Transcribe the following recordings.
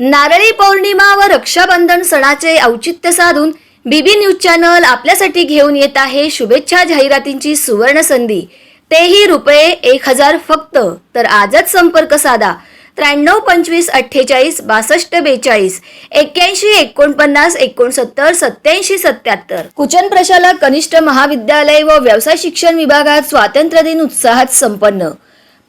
नारळी पौर्णिमा व रक्षाबंधन सणाचे औचित्य साधून बीबी न्यूज चॅनल आपल्यासाठी घेऊन येत आहे शुभेच्छा जाहिरातींची सुवर्ण संधी. तेही रुपये एक हजार फक्त. तर आजच संपर्क साधा. त्र्याण्णव पंचवीस अठ्ठेचाळीस बासष्ट बेचाळीस. एक्क्याऐंशी एकोणपन्नास एकोणसत्तर सत्याऐंशी सत्याहत्तर कुचन प्रशाला कनिष्ठ महाविद्यालय व व्यवसाय शिक्षण विभागात स्वातंत्र्य दिन उत्साहात संपन्न.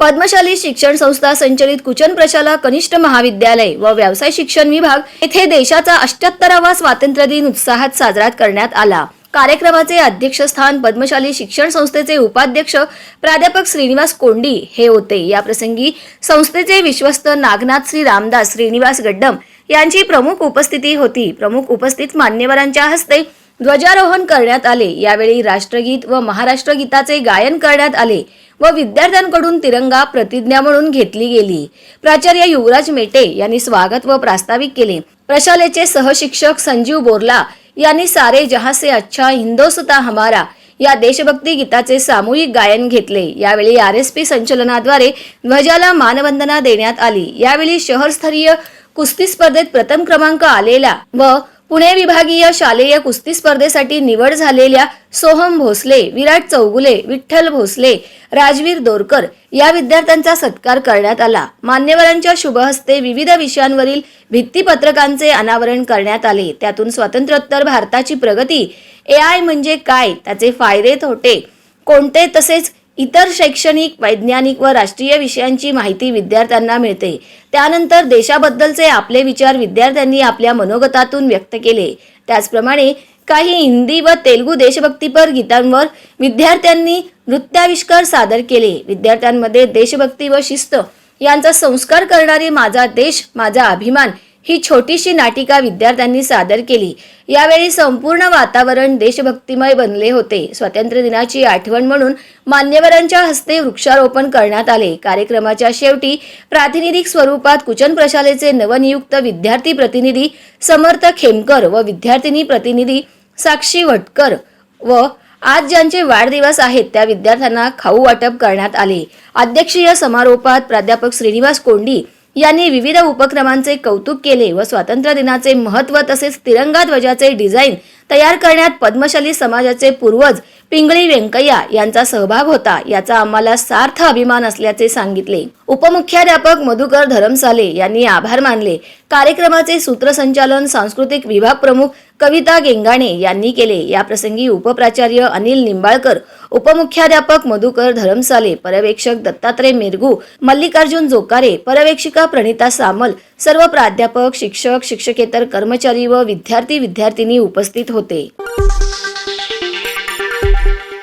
पद्मशाली शिक्षण संस्था संचलित कुचन प्रशाला कनिष्ठ महाविद्यालय व व्यवसाय शिक्षण विभाग येथे देशाचा अष्ट्याहत्तरावा स्वातंत्र्य दिन उत्साहात साजरा करण्यात आला. कार्यक्रमाचे अध्यक्षस्थान पद्मशाली शिक्षण संस्थेचे उपाध्यक्ष प्राध्यापक श्रीनिवास कोंडी हे होते. या प्रसंगी संस्थेचे विश्वस्त नागनाथ श्री रामदास श्रीनिवास गड्डम यांची प्रमुख उपस्थिती होती. प्रमुख उपस्थित मान्यवरांच्या हस्ते ध्वजारोहण करण्यात आले. यावेळी राष्ट्रगीत व महाराष्ट्र गीताचे गायन करण्यात आले व विद्यार्थ्यांकडून तिरंगा प्रतिज्ञा म्हणून घेतली गेली. प्राचार्य युवराज मेटे यांनी स्वागत व प्रास्ताविक केले. प्रशालेचे सहशिक्षक संजीव बोरला यांनी सारे जहा से अच्छा हिंदोसता हमारा या देशभक्ती गीताचे सामूहिक गायन घेतले. यावेळी आर एस पी संचलनाद्वारे ध्वजाला मानवंदना देण्यात आली. यावेळी शहरस्तरीय कुस्ती स्पर्धेत प्रथम क्रमांक आलेला व पुणे विभागीय शालेय कुस्ती स्पर्धेसाठी निवड झालेल्या सोहम भोसले विराट चौगुले विठ्ठल भोसले राजवीर दोरकर या विद्यार्थ्यांचा सत्कार करण्यात आला. मान्यवरांच्या शुभहस्ते विविध विषयांवरील भित्तीपत्रकांचे अनावरण करण्यात आले. त्यातून स्वातंत्र्योत्तर भारताची प्रगती ए आय म्हणजे काय त्याचे फायदे तोटे कोणते तसेच इतर शैक्षणिक वैज्ञानिक व राष्ट्रीय विषयांची माहिती विद्यार्थ्यांना मिळते. त्यानंतर देशाबद्दलचे आपले विचार विद्यार्थ्यांनी आपल्या मनोगतातून व्यक्त केले. त्याचप्रमाणे काही हिंदी व तेलुगू देशभक्तीपर गीतांवर विद्यार्थ्यांनी नृत्याविष्कार सादर केले. विद्यार्थ्यांमध्ये देशभक्ती व शिस्त यांचा संस्कार करणारी माझा देश माझा अभिमान ही छोटीशी नाटिका विद्यार्थ्यांनी सादर केली. यावेळी संपूर्ण वातावरण देशभक्तिमय बनले होते. स्वातंत्र्य दिनाची आठवण म्हणून मान्यवरांच्या हस्ते वृक्षारोपण करण्यात आले. कार्यक्रमाच्या शेवटी प्रातिनिधिक स्वरूपात कुचन प्रशालेचे नवनियुक्त विद्यार्थी प्रतिनिधी समर्थ खेमकर व विद्यार्थिनी प्रतिनिधी साक्षी वटकर व आज ज्यांचे वाढदिवस आहेत त्या विद्यार्थ्यांना खाऊ वाटप करण्यात आले. अध्यक्षीय समारोपात प्राध्यापक श्रीनिवास कोंडी यांनी विविध उपक्रमांचे कौतुक केले व स्वातंत्र्य दिनाचे महत्त्व तसेच तिरंगा ध्वजाचे डिझाईन तयार करण्यात पद्मशाली समाजाचे पूर्वज पिंगळी व्यंकय्या यांचा सहभाग होता याचा आम्हाला सार्थ अभिमान असल्याचे सांगितले. उपमुख्याध्यापक मधुकर धरमसाले यांनी आभार मानले. कार्यक्रमाचे सूत्रसंचालन सांस्कृतिक विभाग प्रमुख कविता गेंगाणे यांनी केले. याप्रसंगी उपप्राचार्य अनिल निंबाळकर उपमुख्याध्यापक मधुकर धरमसाले पर्यवेक्षक दत्तात्रय मिरगू मल्लिकार्जुन जोकारे पर्यवेक्षिका प्रणिता सामल सर्व प्राध्यापक शिक्षक शिक्षकेतर कर्मचारी व विद्यार्थी विद्यार्थिनी उपस्थित होते.